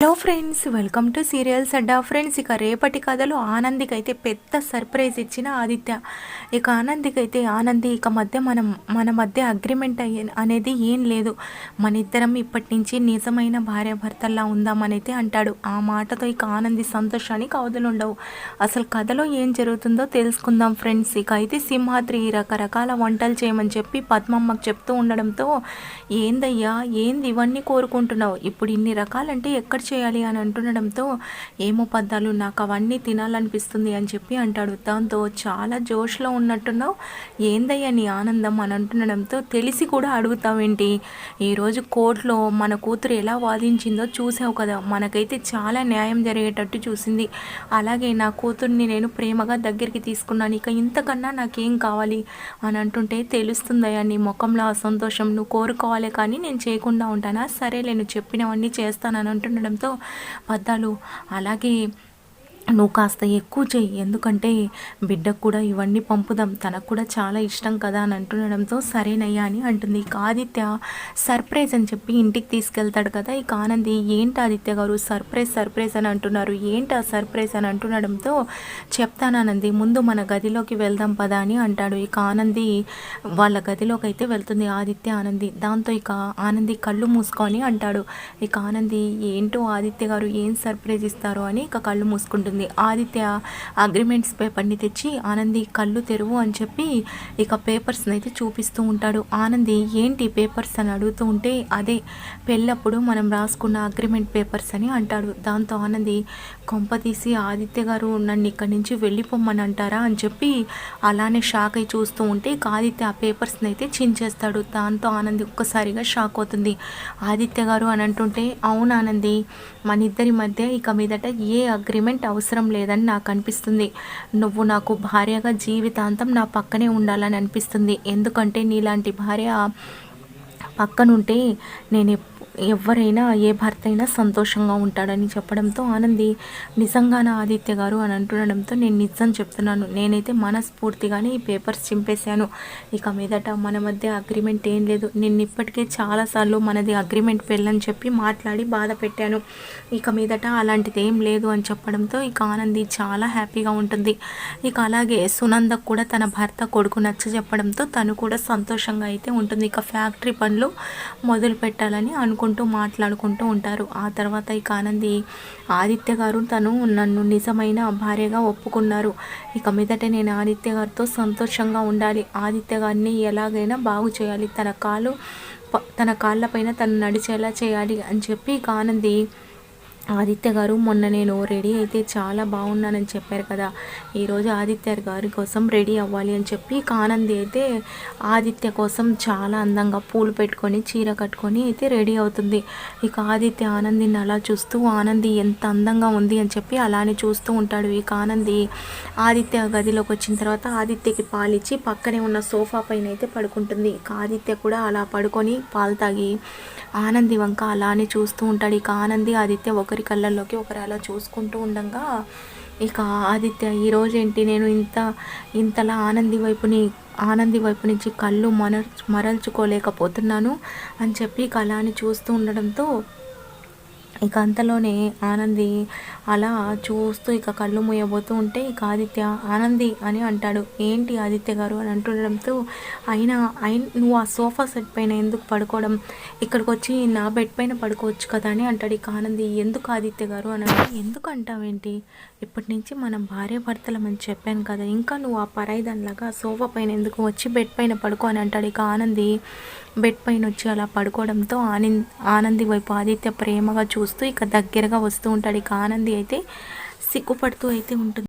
Hello friends welcome to serials Adda friends ఇక రేపటి కథలో ఆనందికి అయితే పెద్ద సర్ప్రైజ్ ఇచ్చిన ఆదిత్య. ఇక ఆనందికి అయితే ఆనంది ఇక మధ్య మనం మన మధ్య అగ్రిమెంట్ అయ్యే అనేది ఏం లేదు. మన ఇద్దరం ఇప్పటి నుంచి నిజమైన భార్యాభర్తల్లా ఉందామనైతే అంటాడు. ఆ మాటతో ఇక ఆనంది సంతోషానికి అవధులుండవు అసలు కథలో ఏం జరుగుతుందో తెలుసుకుందాం ఫ్రెండ్స్ ఇక అయితే సింహాద్రి రకరకాల వంటలు చేయమని చెప్పి పద్మమ్మకు చెప్తూ ఉండడంతో ఏందయ్యా ఏంది ఇవన్నీ కోరుకుంటున్నావు? ఇప్పుడు ఇన్ని రకాలంటే ఎక్కడ చేయాలి అని అంటుండడంతో ఏమో పద్దాలు నాకు అవన్నీ తినాలనిపిస్తుంది అని చెప్పి అంటాడు. దాంతో చాలా జోష్లో ఉన్నట్టున్నావు? ఏందయ్యా నీ ఆనందం? అని అంటుండడంతో తెలిసి కూడా అడుగుతావేంటి? ఈరోజు కోర్టులో మన కూతురు ఎలా వాదించిందో చూసావు కదా. మనకైతే చాలా న్యాయం జరిగేటట్టు చూసింది. అలాగే నా కూతుర్ని నేను ప్రేమగా దగ్గరికి తీసుకున్నాను. ఇక ఇంతకన్నా నాకేం కావాలి? అని అంటుంటే తెలుస్తుందయ్యా నీ ముఖంలో అసంతోషం నువ్వు కోరుకోవాలి కానీ నేను చేయకుండా ఉంటానా? సరే నేను చెప్పినవన్నీ చేస్తానని అంటుండడంతో పద్దాలు అలాగే నువ్వు కాస్త ఎక్కువ చెయ్యి. ఎందుకంటే బిడ్డకు కూడా ఇవన్నీ పంపుదాం. తనకు కూడా చాలా ఇష్టం కదా అని అంటుండడంతో సరేనయ్యా అని అంటుంది. ఇక ఆదిత్య సర్ప్రైజ్ అని చెప్పి ఇంటికి తీసుకెళ్తాడు కదా. ఇక ఆనంది ఏంటి ఆదిత్య గారు? సర్ప్రైజ్ సర్ప్రైజ్ అని అంటున్నారు. ఏంటి ఆ సర్ప్రైజ్ అని అంటుండడంతో చెప్తానంది ముందు మన గదిలోకి వెళ్దాం పదా అని అంటాడు. ఇక ఆనంది వాళ్ళ గదిలోకి అయితే వెళ్తుంది ఆదిత్య ఆనంది. దాంతో ఇక ఆనంది కళ్ళు మూసుకొని అంటాడు. ఇక ఆనంది ఏంటో ఆదిత్య గారు? ఏం సర్ప్రైజ్ ఇస్తారో? అని ఇక కళ్ళు మూసుకుంటుంది. ఆదిత్య అగ్రిమెంట్స్ పేపర్ని తెచ్చి ఆనంది కళ్ళు తెరువు అని చెప్పి ఇక పేపర్స్ని అయితే చూపిస్తూ ఉంటాడు. ఆనంది ఏంటి పేపర్స్ అని అడుగుతూ ఉంటే అదే పెళ్ళప్పుడు మనం రాసుకున్న అగ్రిమెంట్ పేపర్స్ అని అంటాడు. దాంతో ఆనంది కొంప తీసి ఆదిత్య గారు నన్ను ఇక్కడి నుంచి వెళ్ళిపోమ్మని అంటారా? అని చెప్పి అలానే షాక్ అయి చూస్తూ ఉంటే ఇక ఆదిత్య ఆ పేపర్స్ని అయితే చించేస్తాడు. దాంతో ఆనంది ఒక్కసారిగా షాక్ అవుతుంది. ఆదిత్య గారు అని అంటుంటే అవును ఆనంది మన ఇద్దరి మధ్య ఇక మీదట ఏ అగ్రిమెంట్ అవసరం అవసరం లేదని నాకు అనిపిస్తుంది. నువ్వు నాకు భార్యగా జీవితాంతం నా పక్కనే ఉండాలని అనిపిస్తుంది. ఎందుకంటే నీలాంటి భార్య పక్కనుంటే నేను ఎవరైనా ఏ భర్త అయినా సంతోషంగా ఉంటాడని చెప్పడంతో ఆనంది నిజంగాన ఆదిత్య గారు అని అంటుండడంతో నేను నిజం చెప్తున్నాను. నేనైతే మనస్ఫూర్తిగానే ఈ పేపర్స్ చింపేశాను. ఇక మీదట మన మధ్య అగ్రిమెంట్ ఏం లేదు. నేను ఇప్పటికే చాలాసార్లు మనది అగ్రిమెంట్ పెళ్ళని చెప్పి మాట్లాడి బాధ పెట్టాను. ఇక మీదట అలాంటిది ఏం లేదు అని చెప్పడంతో ఇక ఆనంది చాలా హ్యాపీగా ఉంటుంది. ఇక అలాగే సునంద కూడా తన భర్త కొడుకు నచ్చ చెప్పడంతో తను కూడా సంతోషంగా అయితే ఉంటుంది. ఇక ఫ్యాక్టరీ పనులు మొదలు పెట్టాలని అనుకుంటూ మాట్లాడుకుంటూ ఉంటారు. ఆ తర్వాత ఇక ఆనంది ఆదిత్య గారు తను నన్ను నిజమైన భార్యగా ఒప్పుకున్నారు. ఇక మీదట నేను ఆదిత్య గారితో సంతోషంగా ఉండాలి. ఆదిత్య గారిని ఎలాగైనా బాగు చేయాలి. తన కాలు తన కాళ్ళపైన తను నడిచేలా చేయాలి అని చెప్పి ఇక ఆనంది ఆదిత్య గారు మొన్న నేను రెడీ అయితే చాలా బాగున్నానని చెప్పారు కదా. ఈరోజు ఆదిత్య గారి కోసం రెడీ అవ్వాలి అని చెప్పి కానంది అయితే ఆదిత్య కోసం చాలా అందంగా పూలు పెట్టుకొని చీర కట్టుకొని అయితే రెడీ అవుతుంది. ఇక ఆదిత్య ఆనందిని అలా చూస్తూ ఆనంది ఎంత అందంగా ఉంది అని చెప్పి అలానే చూస్తూ ఉంటాడు ఇక ఆనంది ఆదిత్య గదిలోకి వచ్చిన తర్వాత ఆదిత్యకి పాలిచ్చి పక్కనే ఉన్న సోఫా పైన అయితే పడుకుంటుంది. ఇక ఆదిత్య కూడా అలా పడుకొని పాలు తాగి ఆనంది వంక అలానే చూస్తూ ఉంటాడు. ఇక ఆనంది ఆదిత్య ఒకరి కళ్ళల్లోకి ఒకరు అలా చూసుకుంటూ ఉండగా ఇక ఆదిత్య ఈరోజు ఏంటి నేను ఇంత ఇంతలా ఆనంది వైపుని ఆనంది వైపు నుంచి కళ్ళు మర మరల్చుకోలేకపోతున్నాను అని చెప్పి కళాని చూస్తూ ఉండడంతో ఇక అంతలోనే ఆనంది అలా చూస్తూ ఇక కళ్ళు మూయబోతూ ఉంటే ఇక ఆదిత్య ఆనంది అని అంటాడు. ఏంటి ఆదిత్య గారు? అని అంటుండడంతో అయినా అయిన నువ్వు ఆ సోఫా సెట్ పైన ఎందుకు పడుకోవడం? ఇక్కడికి వచ్చి నా బెడ్ పైన పడుకోవచ్చు కదా అని అంటాడు ఇక ఆనంది. ఎందుకు ఆదిత్య గారు? అని అంటే ఎందుకు అంటావేంటి? ఇప్పటి నుంచి మనం భార్య భర్తలమని చెప్పాను కదా ఇంకా నువ్వు ఆ పరాయిదానిలాగా సోఫా పైన ఎందుకు వచ్చి బెడ్ పైన పడుకో అని అంటాడు ఇక ఆనంది. బెడ్ పైన వచ్చి అలా పడుకోవడంతో ఆనంద్ ఆనంది వైపు ఆదిత్య ప్రేమగా చూస్తూ ఇక దగ్గరగా వస్తూ ఉంటాడు. ఇక ఆనంది అయితే సిగ్గుపడుతూ అయితే ఉంటుంది.